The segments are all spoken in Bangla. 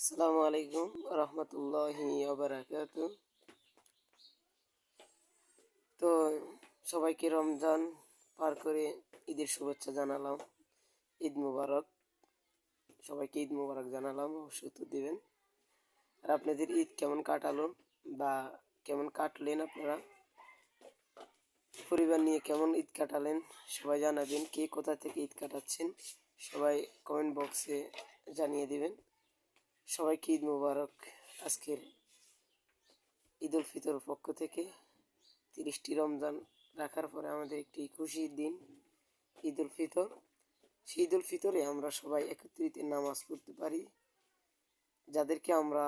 আসসালামু আলাইকুম রহমতুল্লাহি তো সবাইকে রমজান পার করে ঈদের শুভেচ্ছা জানালাম। ঈদ মুবারক। সবাইকে ঈদ মুবারক জানালাম, অবশ্যই তো দেবেন। আর আপনাদের ঈদ কেমন কাটালো বা কেমন কাটলেন আপনারা? পরিবার নিয়ে কেমন ঈদ কাটালেন? সবাই জানাবেন কে কোথা থেকে ঈদ কাটাচ্ছেন? সবাই কমেন্ট বক্সে জানিয়ে দেবেন। সবাইকে ঈদ মুবারক। আজকের ঈদ উল ফিতর পক্ষ থেকে তিরিশটি রমজান রাখার পরে আমাদের একটি খুশির দিন, ঈদ উল ফিতর। সেই ঈদ উল ফিতরে আমরা সবাই একত্রিত নামাজ পড়তে পারি। যাদেরকে আমরা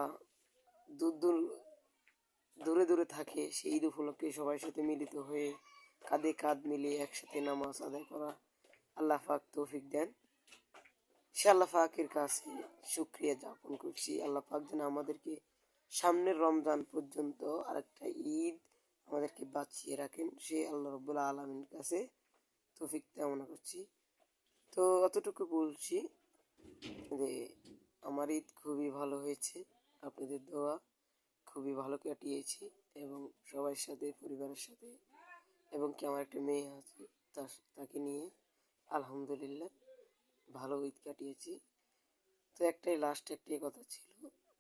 দূর দূর, দূরে দূরে থাকে, সেই ঈদ উপলক্ষে সবাই সাথে মিলিত হয়ে কাঁধে কাঁধ মিলিয়ে একসাথে নামাজ আদায় করা আল্লাহ পাক তৌফিক দেন। সে আল্লাহ পাকের কাছে শুক্রিয়া যাপন করছি। আল্লাহ পাক যেন আমাদেরকে সামনের রমজান পর্যন্ত আরেকটা ঈদ আমাদেরকে বাঁচিয়ে রাখেন। সে আল্লাহ রব্বুল্লা আলমীর কাছে তৌফিক কামনা করছি। তো অতটুকু বলছি যে আমার ঈদ খুবই ভালো হয়েছে। আপনাদের দোয়া খুবই ভালো কাটিয়েছি এবং সবার সাথে, পরিবারের সাথে এবং কি আমার একটা মেয়ে আছে তাকে নিয়ে আলহামদুলিল্লাহ। ভালো ঈদ কাটিয়েছি। তো একটাই লাস্ট একটাই কথা ছিল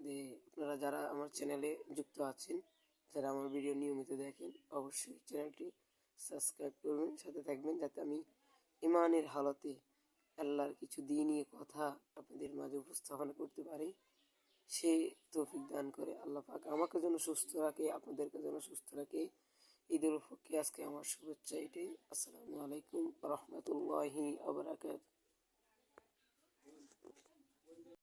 যে আপনারা যারা আমার চ্যানেলে যুক্ত আছেন, যারা আমার ভিডিও নিয়মিত দেখেন, অবশ্যই চ্যানেলটি সাবস্ক্রাইব করবেন, সাথে থাকবেন যাতে আমি ইমানের হালতে আল্লাহর কিছু দিনই কথা আপনাদের মাঝে উপস্থাপনা করতে পারি। সে তৌফিক দান করে আল্লাহ পাক আমাকে যেন সুস্থ রাখে, আপনাদেরকে যেন সুস্থ রাখে। ঈদের পক্ষে আজকে আমার শুভেচ্ছা এটাই। আসসালামু আলাইকুম রহমতুল্লাহি আবরাকাত